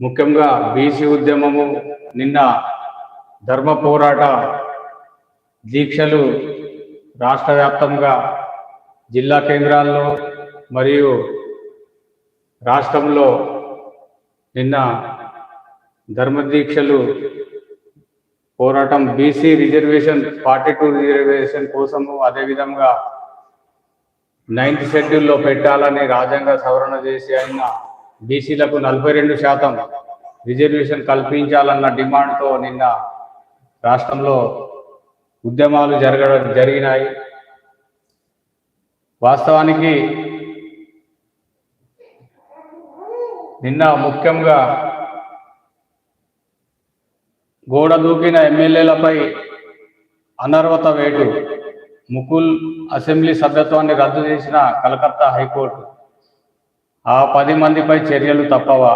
ముఖ్యంగా బీసీ ఉద్యమము నిన్న ధర్మ పోరాట దీక్షలు రాష్ట్ర వ్యాప్తంగా జిల్లా కేంద్రాల్లో మరియు రాష్ట్రంలో నిన్న ధర్మ దీక్షలు పోరాటం BC reservation forty two reservation కోసము అదేవిధంగా నైన్త్ షెడ్యూల్లో పెట్టాలని రాజ్యాంగ సవరణ చేసి ఆయన బీసీలకు నలభై రెండు శాతం రిజర్వేషన్ కల్పించాలన్న డిమాండ్తో నిన్న రాష్ట్రంలో ఉద్యమాలు జరగడం జరిగినాయి. వాస్తవానికి నిన్న ముఖ్యంగా గోడ దూకిన ఎమ్మెల్యేలపై అనర్వత వేటు ముకుల్ అసెంబ్లీ సభ్యత్వాన్ని రద్దు చేసిన కలకత్తా హైకోర్టు ఆ పది మందిపై చర్యలు తప్పవా?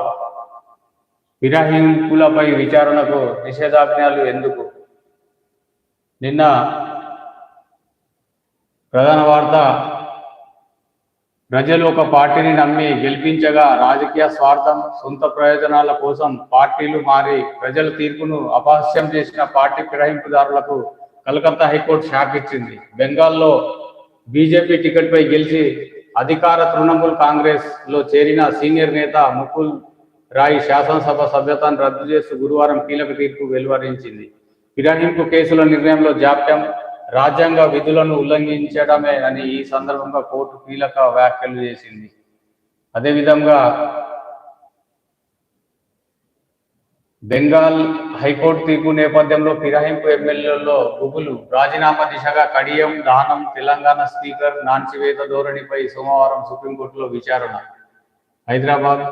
విరహింపులపై విచారణకు నిషేధాజ్ఞలు ఎందుకు? నిన్న ప్రధాన వార్త ప్రజలు ఒక పార్టీని నమ్మి గెలిపించగా రాజకీయ స్వార్థం సొంత ప్రయోజనాల కోసం పార్టీలు మారి ప్రజల తీర్పును అపహాస్యం చేసిన పార్టీ ఫిరాయింపుదారులకు కలకత్తా హైకోర్టు షాక్ ఇచ్చింది. బెంగాల్లో బీజేపీ టికెట్ పై గెలిచి అధికార తృణమూల్ కాంగ్రెస్లో చేరిన సీనియర్ నేత ముకుల్ రాయ్ శాసనసభ సభ్యతను రద్దు చేస్తూ గురువారం కీలక తీర్పు వెలువరించింది. ఫిరాయింపు కేసుల నిర్ణయంలో జాప్యం రాజ్యాంగ విధులను ఉల్లంఘించడమే అని ఈ సందర్భంగా కోర్టు కీలక వ్యాఖ్యలు చేసింది. అదేవిధంగా బెంగాల్ హైకోర్టు తీర్పు నేపథ్యంలో ఫిరాయింపు ఎమ్మెల్యేలలో గుబులు. రాజీనామా దిశగా కడియం దానం తెలంగాణ స్పీకర్ నాన్చివేత ధోరణిపై సోమవారం సుప్రీంకోర్టులో విచారణ. హైదరాబాద్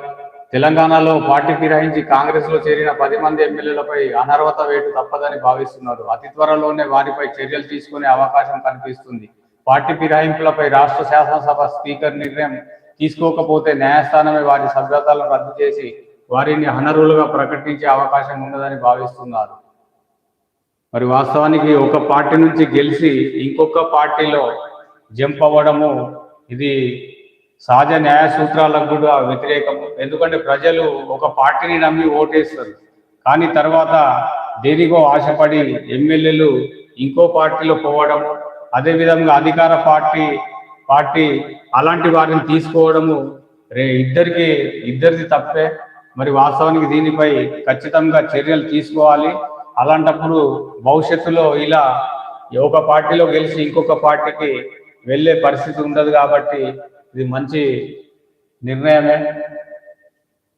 తెలంగాణలో పార్టీ ఫిరాయించి కాంగ్రెస్లో చేరిన పది మంది ఎమ్మెల్యేలపై అనర్హత వేటు తప్పదని భావిస్తున్నారు. అతి త్వరలోనే వారిపై చర్యలు తీసుకునే అవకాశం కనిపిస్తుంది. పార్టీ ఫిరాయింపులపై రాష్ట్ర శాసనసభ స్పీకర్ నిర్ణయం తీసుకోకపోతే న్యాయస్థానమే వారి సభ్యతలను రద్దు చేసి వారిని అనర్హులుగా ప్రకటించే అవకాశం ఉండదని భావిస్తున్నారు. మరి వాస్తవానికి ఒక పార్టీ నుంచి గెలిచి ఇంకొక పార్టీలో జంప్ అవ్వడము ఇది సహజ న్యాయ సూత్రాలకు కూడా వ్యతిరేకము. ఎందుకంటే ప్రజలు ఒక పార్టీని నమ్మి ఓటేస్తారు. కానీ తర్వాత దేనికో ఆశపడి ఎమ్మెల్యేలు ఇంకో పార్టీలో పోవడము అదేవిధంగా అధికార పార్టీ పార్టీ అలాంటి వారిని తీసుకోవడము రే ఇద్దరికి ఇద్దరిది తప్పే. మరి వాస్తవానికి దీనిపై ఖచ్చితంగా చర్యలు తీసుకోవాలి. అలాంటప్పుడు భవిష్యత్తులో ఇలా ఒక పార్టీలో గెలిచి ఇంకొక పార్టీకి వెళ్ళే పరిస్థితి ఉండదు కాబట్టి ఇది మంచి నిర్ణయమే.